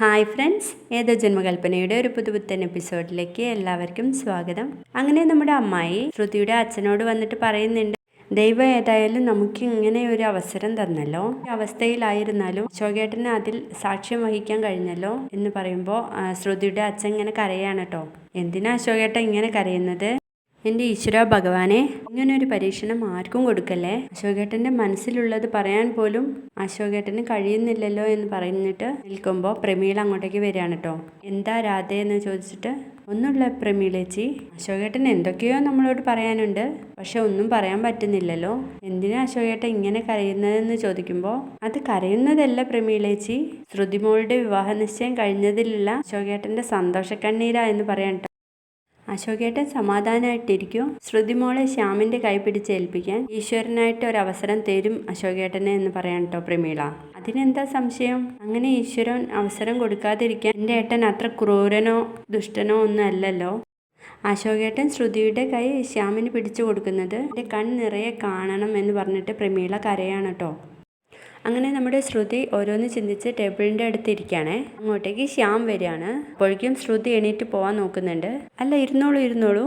Hi friends ഏതോ ജന്മകൽപ്പനയുടെ ഒരു പുതുപുത്തൻ എപ്പിസോഡിലേക്ക് എല്ലാവർക്കും സ്വാഗതം. അങ്ങനെ നമ്മുടെ അമ്മായി ശ്രുതിയുടെ അച്ഛനോട് വന്നിട്ട് പറയുന്നുണ്ട് ദൈവം ഏതായാലും നമുക്ക് ഇങ്ങനെ ഒരു അവസരം തന്നല്ലോ. അവസ്ഥയിലായിരുന്നാലും അശോകേട്ടന് അതിൽ സാക്ഷ്യം വഹിക്കാൻ കഴിഞ്ഞല്ലോ എന്ന് പറയുമ്പോൾ ശ്രുതിയുടെ അച്ഛൻ ഇങ്ങനെ കരയാണ് കേട്ടോ. എന്തിനാ അശോകേട്ടൻ ഇങ്ങനെ കരയുന്നത്? എന്റെ ഈശ്വര ഭഗവാനെ ഇങ്ങനെ ഒരു പരീക്ഷണം ആർക്കും കൊടുക്കല്ലേ? അശോകേട്ടന്റെ മനസ്സിലുള്ളത് പറയാൻ പോലും അശോകേട്ടന് കഴിയുന്നില്ലല്ലോ എന്ന് പറഞ്ഞിട്ട് നിൽക്കുമ്പോൾ പ്രമീള അങ്ങോട്ടേക്ക് വരികയാണ് കേട്ടോ എന്താ രാധ എന്ന് ചോദിച്ചിട്ട് ഒന്നുമില്ല പ്രമീളേച്ചി അശോകേട്ടൻ എന്തൊക്കെയോ നമ്മളോട് പറയാനുണ്ട് പക്ഷെ ഒന്നും പറയാൻ പറ്റുന്നില്ലല്ലോ. എന്തിനാ അശോകേട്ടൻ ഇങ്ങനെ കരയുന്നതെന്ന് ചോദിക്കുമ്പോൾ അത് കരയുന്നതല്ല പ്രമീളേച്ചി ശ്രുതിമോളുടെ വിവാഹ നിശ്ചയം കഴിഞ്ഞതിലുള്ള അശോകേട്ടന്റെ സന്തോഷക്കണ്ണീരാ എന്ന് പറയാൻ. അശോകേട്ടൻ സമാധാനമായിട്ടിരിക്കും ശ്രുതിമോളെ ശ്യാമിന്റെ കൈ പിടിച്ച് ഏൽപ്പിക്കാൻ ഈശ്വരനായിട്ട് ഒരു അവസരം തരും അശോകേട്ടനെ എന്ന് പറയാൻ കേട്ടോ പ്രമീള. അതിനെന്താ സംശയം? അങ്ങനെ ഈശ്വരൻ അവസരം കൊടുക്കാതിരിക്കാൻ എന്റെ ഏട്ടൻ അത്ര ക്രൂരനോ ദുഷ്ടനോ ഒന്നും അല്ലല്ലോ. അശോകേട്ടൻ ശ്രുതിയുടെ കൈ ശ്യാമിന് പിടിച്ചു കൊടുക്കുന്നത് എന്റെ കൺ നിറയെ കാണണം എന്ന് പറഞ്ഞിട്ട് പ്രമീള കരയാണ് കേട്ടോ അങ്ങനെ നമ്മുടെ ശ്രുതി ഓരോന്ന് ചിന്തിച്ച് ടേബിളിന്റെ അടുത്ത് ഇരിക്കുകയാണേ. അങ്ങോട്ടേക്ക് ശ്യാം വരികയാണ്. അപ്പോഴേക്കും ശ്രുതി എണീറ്റ് പോകാൻ നോക്കുന്നുണ്ട്. അല്ല ഇരുന്നോളൂ ഇരുന്നോളൂ.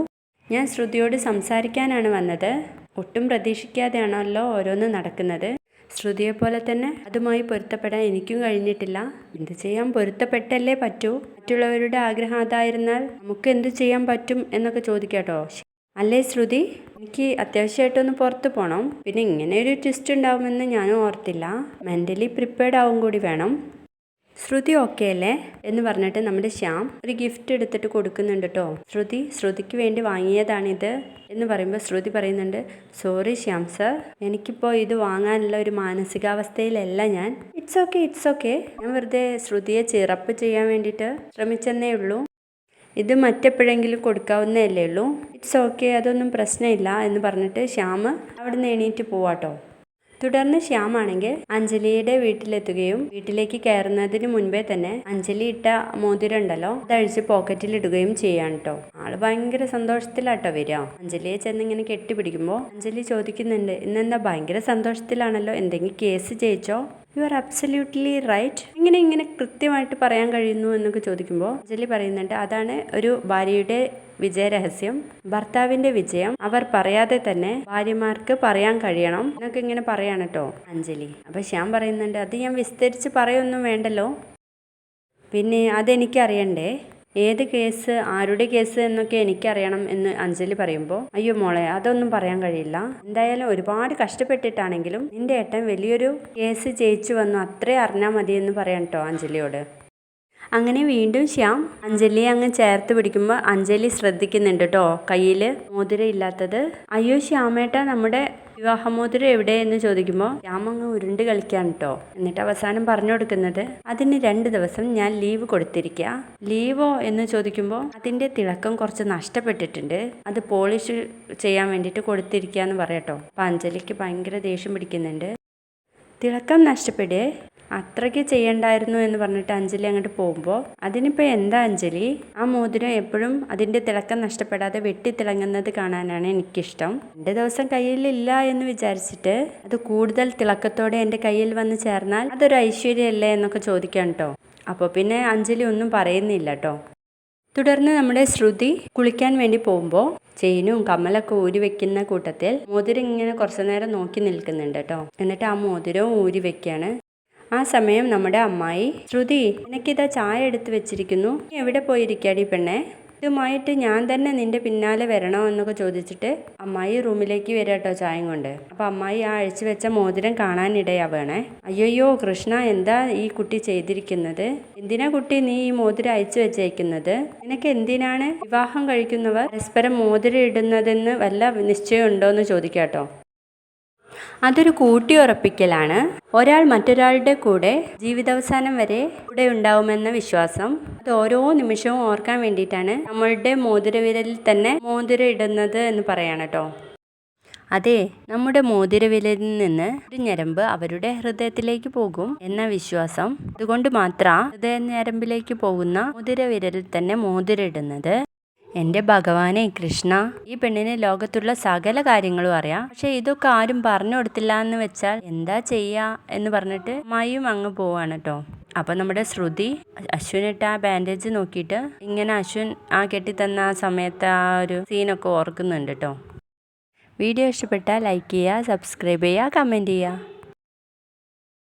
ഞാൻ ശ്രുതിയോട് സംസാരിക്കാനാണ് വന്നത്. ഒട്ടും പ്രതീക്ഷിക്കാതെയാണല്ലോ ഓരോന്ന് നടക്കുന്നത്. ശ്രുതിയെ പോലെ തന്നെ അതുമായി പൊരുത്തപ്പെടാൻ എനിക്കും കഴിഞ്ഞിട്ടില്ല. എന്ത് ചെയ്യാൻ പൊരുത്തപ്പെട്ടല്ലേ പറ്റൂ? മറ്റുള്ളവരുടെ ആഗ്രഹം അതായിരുന്നാൽ നമുക്ക് എന്ത് ചെയ്യാൻ പറ്റും എന്നൊക്കെ ചോദിക്കാട്ടോ. അല്ലേ ശ്രുതി? എനിക്ക് അത്യാവശ്യമായിട്ടൊന്ന് പുറത്ത് പോകണം പിന്നെ ഇങ്ങനെ ഒരു ട്വിസ്റ്റ് ഉണ്ടാവുമെന്ന് ഞാനും ഓർത്തില്ല. മെന്റലി പ്രിപ്പയർഡ് ആവും കൂടി വേണം. ശ്രുതി ഓക്കെ അല്ലേ? എന്ന് പറഞ്ഞിട്ട് നമ്മുടെ ശ്യാം ഒരു ഗിഫ്റ്റ് എടുത്തിട്ട് കൊടുക്കുന്നുണ്ട് കേട്ടോ ശ്രുതി ശ്രുതിക്ക് വേണ്ടി വാങ്ങിയതാണിത്. എന്ന് പറയുമ്പോൾ ശ്രുതി പറയുന്നുണ്ട് സോറി ശ്യാം സർ എനിക്കിപ്പോൾ ഇത് വാങ്ങാനുള്ള ഒരു മാനസികാവസ്ഥയിലല്ല ഞാൻ. ഇറ്റ്സ് ഓക്കെ ഇറ്റ്സ് ഓക്കെ ഞാൻ വെറുതെ ശ്രുതിയെ ചിറപ്പ് ചെയ്യാൻ വേണ്ടിയിട്ട് ശ്രമിച്ചെന്നേ ഉള്ളൂ. ഇത് മറ്റെപ്പോഴെങ്കിലും കൊടുക്കാവുന്നതല്ലേ ഉള്ളൂ? ഇറ്റ്സ് ഓക്കെ അതൊന്നും പ്രശ്നമില്ല എന്ന് പറഞ്ഞിട്ട് ശ്യാം അവിടെ നിന്ന് എണീറ്റ് പോവാട്ടോ. തുടർന്ന് ശ്യാമാണെങ്കിൽ അഞ്ജലിയുടെ വീട്ടിലെത്തുകയും വീട്ടിലേക്ക് കയറുന്നതിന് മുൻപേ തന്നെ അഞ്ജലി ഇട്ട മോതിരം ഉണ്ടല്ലോ അതഴിച്ച് പോക്കറ്റിൽ ഇടുകയും ചെയ്യാണ് കേട്ടോ ആൾ ഭയങ്കര സന്തോഷത്തിലാട്ടോ വരിക. അഞ്ജലിയെ ചെന്ന് ഇങ്ങനെ കെട്ടിപ്പിടിക്കുമ്പോൾ അഞ്ജലി ചോദിക്കുന്നുണ്ട് ഇന്നെന്താ ഭയങ്കര സന്തോഷത്തിലാണല്ലോ? എന്തെങ്കിലും കേസ് ജയിച്ചോ? യു ആർ അബ്സല്യൂട്ട്ലി റൈറ്റ് ഇങ്ങനെ ഇങ്ങനെ കൃത്യമായിട്ട് പറയാൻ കഴിയുന്നു എന്നൊക്കെ ചോദിക്കുമ്പോൾ അഞ്ജലി പറയുന്നുണ്ട് അതാണ് ഒരു ഭാര്യയുടെ വിജയരഹസ്യം. ഭർത്താവിന്റെ വിജയം. അവർ പറയാതെ തന്നെ ഭാര്യമാർക്ക് പറയാൻ കഴിയണം. എന്നൊക്കെ ഇങ്ങനെ പറയാണ് കേട്ടോ അഞ്ജലി. അപ്പൊ ശ്യാം പറയുന്നുണ്ട് അത് ഞാൻ വിസ്തരിച്ച് പറയൊന്നും വേണ്ടല്ലോ. പിന്നെ അതെനിക്ക് അറിയണ്ടേ ഏത് കേസ് ആരുടെ കേസ് എന്നൊക്കെ എനിക്കറിയണം എന്ന് അഞ്ജലി പറയുമ്പോൾ അയ്യോ മോളെ അതൊന്നും പറയാൻ കഴിയില്ല. എന്തായാലും ഒരുപാട് കഷ്ടപ്പെട്ടിട്ടാണെങ്കിലും നിന്റെ ഏട്ടൻ വലിയൊരു കേസ് ജയിച്ചു വന്നു അത്രേ അറിഞ്ഞാൽ മതി എന്ന് പറയാം കേട്ടോ അഞ്ജലിയോട്. അങ്ങനെ വീണ്ടും ശ്യാം അഞ്ജലിയെ അങ്ങ് ചേർത്ത് പിടിക്കുമ്പോൾ അഞ്ജലി ശ്രദ്ധിക്കുന്നുണ്ട് കേട്ടോ കയ്യിൽ മോതിരം ഇല്ലാത്തത്. അയ്യോ ശ്യാമേട്ട നമ്മുടെ വിവാഹമോതിരം എവിടെ എന്ന് ചോദിക്കുമ്പോൾ ശ്യാം അങ്ങ് ഉരുണ്ട് കളിക്കാൻ കേട്ടോ എന്നിട്ട് അവസാനം പറഞ്ഞു കൊടുക്കുന്നത് അതിന് രണ്ട് ദിവസം ഞാൻ ലീവ് കൊടുത്തിരിക്കുക ലീവോ? എന്ന് ചോദിക്കുമ്പോൾ അതിന്റെ തിളക്കം കുറച്ച് നഷ്ടപ്പെട്ടിട്ടുണ്ട്. അത് പോളിഷ് ചെയ്യാൻ വേണ്ടിയിട്ട് കൊടുത്തിരിക്കുക എന്ന് പറയട്ടോ അപ്പം അഞ്ജലിക്ക് ഭയങ്കര ദേഷ്യം പിടിക്കുന്നുണ്ട്. തിളക്കം നഷ്ടപ്പെടേ? അത്രയ്ക്ക് ചെയ്യണ്ടായിരുന്നു എന്ന് പറഞ്ഞിട്ട് അഞ്ജലി അങ്ങോട്ട് പോകുമ്പോൾ അതിനിപ്പോൾ എന്താ അഞ്ജലി? ആ മോതിരം എപ്പോഴും അതിന്റെ തിളക്കം നഷ്ടപ്പെടാതെ വെട്ടിത്തിളങ്ങുന്നത് കാണാനാണ് എനിക്കിഷ്ടം. രണ്ട് ദിവസം കയ്യിലില്ല എന്ന് വിചാരിച്ചിട്ട് അത് കൂടുതൽ തിളക്കത്തോടെ എന്റെ കയ്യിൽ വന്ന് ചേർന്നാൽ അതൊരു ഐശ്വര്യമല്ലേ എന്നൊക്കെ ചോദിക്കാം കേട്ടോ അപ്പോൾ പിന്നെ അഞ്ജലി ഒന്നും പറയുന്നില്ല കേട്ടോ തുടർന്ന് നമ്മുടെ ശ്രുതി കുളിക്കാൻ വേണ്ടി പോകുമ്പോൾ ചെയിനും കമ്മലൊക്കെ ഊരി വെക്കുന്ന കൂട്ടത്തിൽ മോതിരം ഇങ്ങനെ കുറച്ചു നേരം നോക്കി നിൽക്കുന്നുണ്ട് കേട്ടോ എന്നിട്ട് ആ മോതിരവും ഊരി വെക്കുകയാണ് ആ സമയം നമ്മുടെ അമ്മായി ശ്രുതി എനിക്കിതാ ചായ എടുത്ത് വെച്ചിരിക്കുന്നു. നീ എവിടെ പോയിരിക്കാടി പെണ്ണെ? ഇതുമായിട്ട് ഞാൻ തന്നെ നിന്റെ പിന്നാലെ വരണോ എന്നൊക്കെ ചോദിച്ചിട്ട് അമ്മായി റൂമിലേക്ക് വരിക കേട്ടോ ചായം കൊണ്ട്. അപ്പം അമ്മായി ആ അഴിച്ചു വെച്ച മോതിരം കാണാനിടയാവണേ അയ്യോയ്യോ കൃഷ്ണ എന്താ ഈ കുട്ടി ചെയ്തിരിക്കുന്നത്? എന്തിനാ കുട്ടി നീ ഈ മോതിരം അയച്ചു വെച്ചേക്കുന്നത്? നിനക്ക് എന്തിനാണ് വിവാഹം കഴിക്കുന്നവർ പരസ്പരം മോതിരം ഇടുന്നതെന്ന് വല്ല നിശ്ചയമുണ്ടോ എന്ന് ചോദിക്കാട്ടോ അതൊരു കൂട്ടിയുറപ്പിക്കലാണ്. ഒരാൾ മറ്റൊരാളുടെ കൂടെ ജീവിതാവസാനം വരെ കൂടെ ഉണ്ടാവുമെന്ന വിശ്വാസം. അത് ഓരോ നിമിഷവും ഓർക്കാൻ വേണ്ടിയിട്ടാണ് നമ്മളുടെ മോതിരവിരലിൽ തന്നെ മോതിരം ഇടുന്നത് എന്ന് പറയാണ് കേട്ടോ അതെ നമ്മുടെ മോതിരവിരലിൽ നിന്ന് ഒരു ഞരമ്പ് അവരുടെ ഹൃദയത്തിലേക്ക് പോകും എന്ന വിശ്വാസം. അതുകൊണ്ട് മാത്രം ഹൃദയ ഞരമ്പിലേക്ക് പോകുന്ന മോതിരവിരലിൽ തന്നെ മോതിരം ഇടുന്നത് എന്റെ ഭഗവാനെ കൃഷ്ണ ഈ പെണ്ണിന് ലോകത്തുള്ള സകല കാര്യങ്ങളും അറിയാം. പക്ഷെ ഇതൊക്കെ ആരും പറഞ്ഞു കൊടുത്തില്ല എന്ന് വെച്ചാൽ എന്താ ചെയ്യാ എന്ന് പറഞ്ഞിട്ട് മയും അങ്ങ് പോവാണ് കേട്ടോ അപ്പം നമ്മുടെ ശ്രുതി അശ്വിനിട്ട് ആ ബാൻഡേജ് നോക്കിയിട്ട് ഇങ്ങനെ അശ്വിൻ ആ കെട്ടിത്തന്ന ആ സമയത്ത് ആ ഒരു സീനൊക്കെ ഓർക്കുന്നുണ്ട് കേട്ടോ വീഡിയോ ഇഷ്ടപ്പെട്ടാൽ ലൈക്ക് ചെയ്യുക സബ്സ്ക്രൈബ് ചെയ്യുക കമന്റ് ചെയ്യുക.